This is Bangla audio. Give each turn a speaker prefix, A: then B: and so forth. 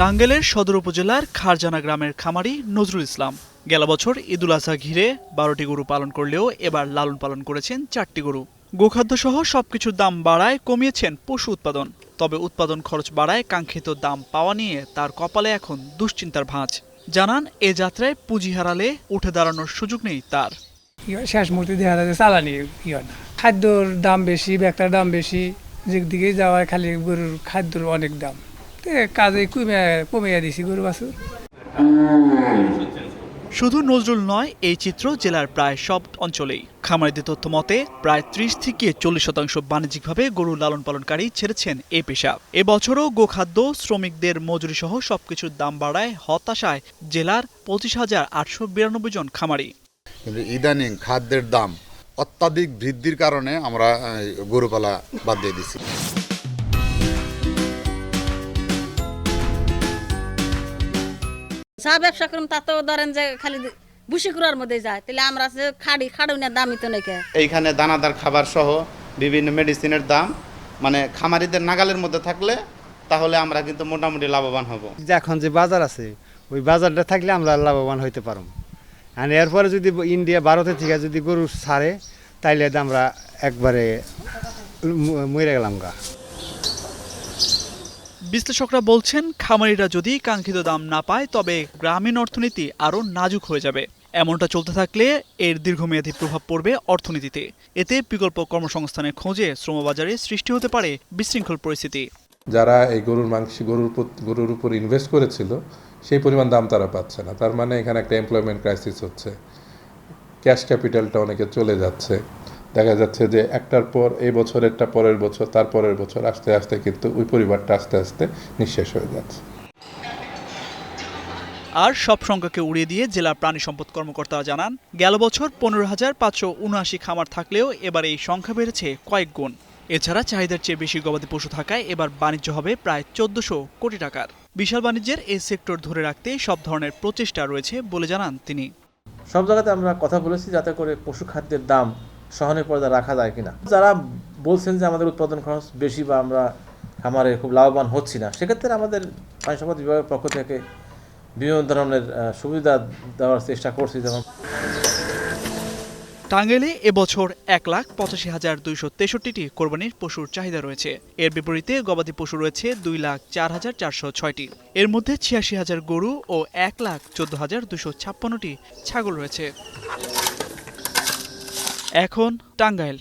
A: টাঙ্গাইলের সদর উপজেলার খারজানা গ্রামের খামারি নজরুল ইসলাম। গেল বছর ঈদুল আজহা ঘিরে বারোটি গরু পালন করলেও এবার লালন পালন করেছেন চারটি গরু। গোখাদ্য সহ সবকিছুর দাম বাড়ায় কমিয়েছেন পশু উৎপাদন। তবে উৎপাদন খরচ বাড়ায় কাঙ্ক্ষিত দাম পাওয়া নিয়ে তার কপালে এখন দুশ্চিন্তার ভাঁজ। জানান, এ যাত্রায় পুঁজি হারালে উঠে দাঁড়ানোর সুযোগ নেই তার।
B: শেষ মুহূর্তে দেখা যাচ্ছে চালানি না। খাদ্যর দাম বেশি ব্যাগটার দাম বেশি যেদিকে যাওয়ায় খালি গরুর খাদ্যর অনেক দাম। কাজে কমে কমিয়ে দিছি গরু বাছুর।
A: শুধু নজরুল নয় এই চিত্র জেলার প্রায় সব অঞ্চলেই। খামারিদের তথ্য মতে প্রায় ত্রিশ থেকে চল্লিশ শতাংশ বাণিজ্যিকভাবে গরু লালন পালনকারী ছেড়েছেন এ পেশা। এবছরও গোখাদ্য শ্রমিকদের মজুরি সহ সবকিছুর দাম বাড়ায় হতাশায় জেলার পঁচিশ হাজার আটশো বিরানব্বই জন খামারি।
C: কিন্তু ইদানিং খাদ্যের দাম অত্যাধিক বৃদ্ধির কারণে আমরা গরুপালা বাদ দিয়ে দিছি।
D: চা ব্যবসা করুন তা তো ধরেন যে খালি বুসি কুড়ার মধ্যে যায়। তাহলে আমরা যে খাড়ি খাড়ুনের দামই তো নাকি?
E: এইখানে দানাদার খাবার সহ বিভিন্ন মেডিসিনের দাম মানে খামারিদের নাগালের মধ্যে থাকলে তাহলে আমরা কিন্তু মোটামুটি লাভবান হব।
F: যে এখন যে বাজার আছে ওই বাজারটা থাকলে আমরা লাভবান হইতে পারব। আর এরপরে যদি ইন্ডিয়া ভারতের থেকে যদি গরু ছাড়ে তাইলে তো আমরা একবারে মরে গেলাম গা।
A: বিশ্লেষকরা বলছেন, খামারিরা যদি কাঙ্ক্ষিত দাম না পায়, তবে গ্রামীণ অর্থনীতি আরও নাজুক হয়ে যাবে। এমনটা চলতে থাকলে এর দীর্ঘমেয়াদী প্রভাব পড়বে অর্থনীতিতে। এতে বিকল্প কর্মসংস্থানের খোঁজে শ্রমবাজারে সৃষ্টি হতে পারে বিশৃঙ্খল পরিস্থিতি।
G: যারা এই গরুর মাংস, গরুর গরুর উপর ইনভেস্ট করেছিল, সেই পরিমাণ দাম তারা পাচ্ছে না। তার মানে এখানে একটা এমপ্লয়মেন্ট ক্রাইসিস হচ্ছে। ক্যাশ ক্যাপিটালটা অনেকে চলে যাচ্ছে। দেখা যাচ্ছে যে একটার পর এই বছরেরটা পরের বছর তার পরের বছর আস্তে আস্তে কিন্তু ওই পরিবারটা আস্তে আস্তে নিঃশেষ হয়ে যাচ্ছে।
A: আর সব সংখ্যাকে উড়িয়ে দিয়ে জেলা প্রাণী সম্পদ কর্মকর্তারা জানান গেল বছর পনেরো হাজার পাঁচশো উনআশি খামার থাকলেও এবার এই সংখ্যা বেড়েছে কয়েক গুণ। এছাড়া চাহিদার চেয়ে বেশি গবাদি পশু থাকায় এবার বাণিজ্য হবে প্রায় চোদ্দশো কোটি টাকার। বিশাল বাণিজ্যের এই সেক্টর ধরে রাখতে সব ধরনের প্রচেষ্টা রয়েছে বলে জানান তিনি।
H: সব জায়গাতে আমরা কথা বলেছি যাতে করে পশু খাদ্যের দাম সহনের পর্দা রাখা যায় কিনা। যারা বলছেন যে আমাদের উৎপাদন খরচ বেশি বা আমরা খামারে খুব লাভবান হচ্ছি না, সেক্ষেত্রে আমাদের পানি সম্পদ বিভাগের পক্ষ থেকে বিভিন্ন ধরনের সুবিধা দেওয়ার চেষ্টা করছি। যেমন
A: টাঙ্গাইলে এবছর এক লাখ পঁচাশি হাজার দুইশো তেষট্টিটি কোরবানির পশুর চাহিদা রয়েছে। এর বিপরীতে গবাদি পশু রয়েছে দুই লাখ চার হাজার চারশো ছয়টি। এর মধ্যে ছিয়াশি হাজার গরু ও এক লাখ চোদ্দ হাজার দুশো ছাপ্পান্নটি ছাগল রয়েছে। এখন টাঙ্গাইল।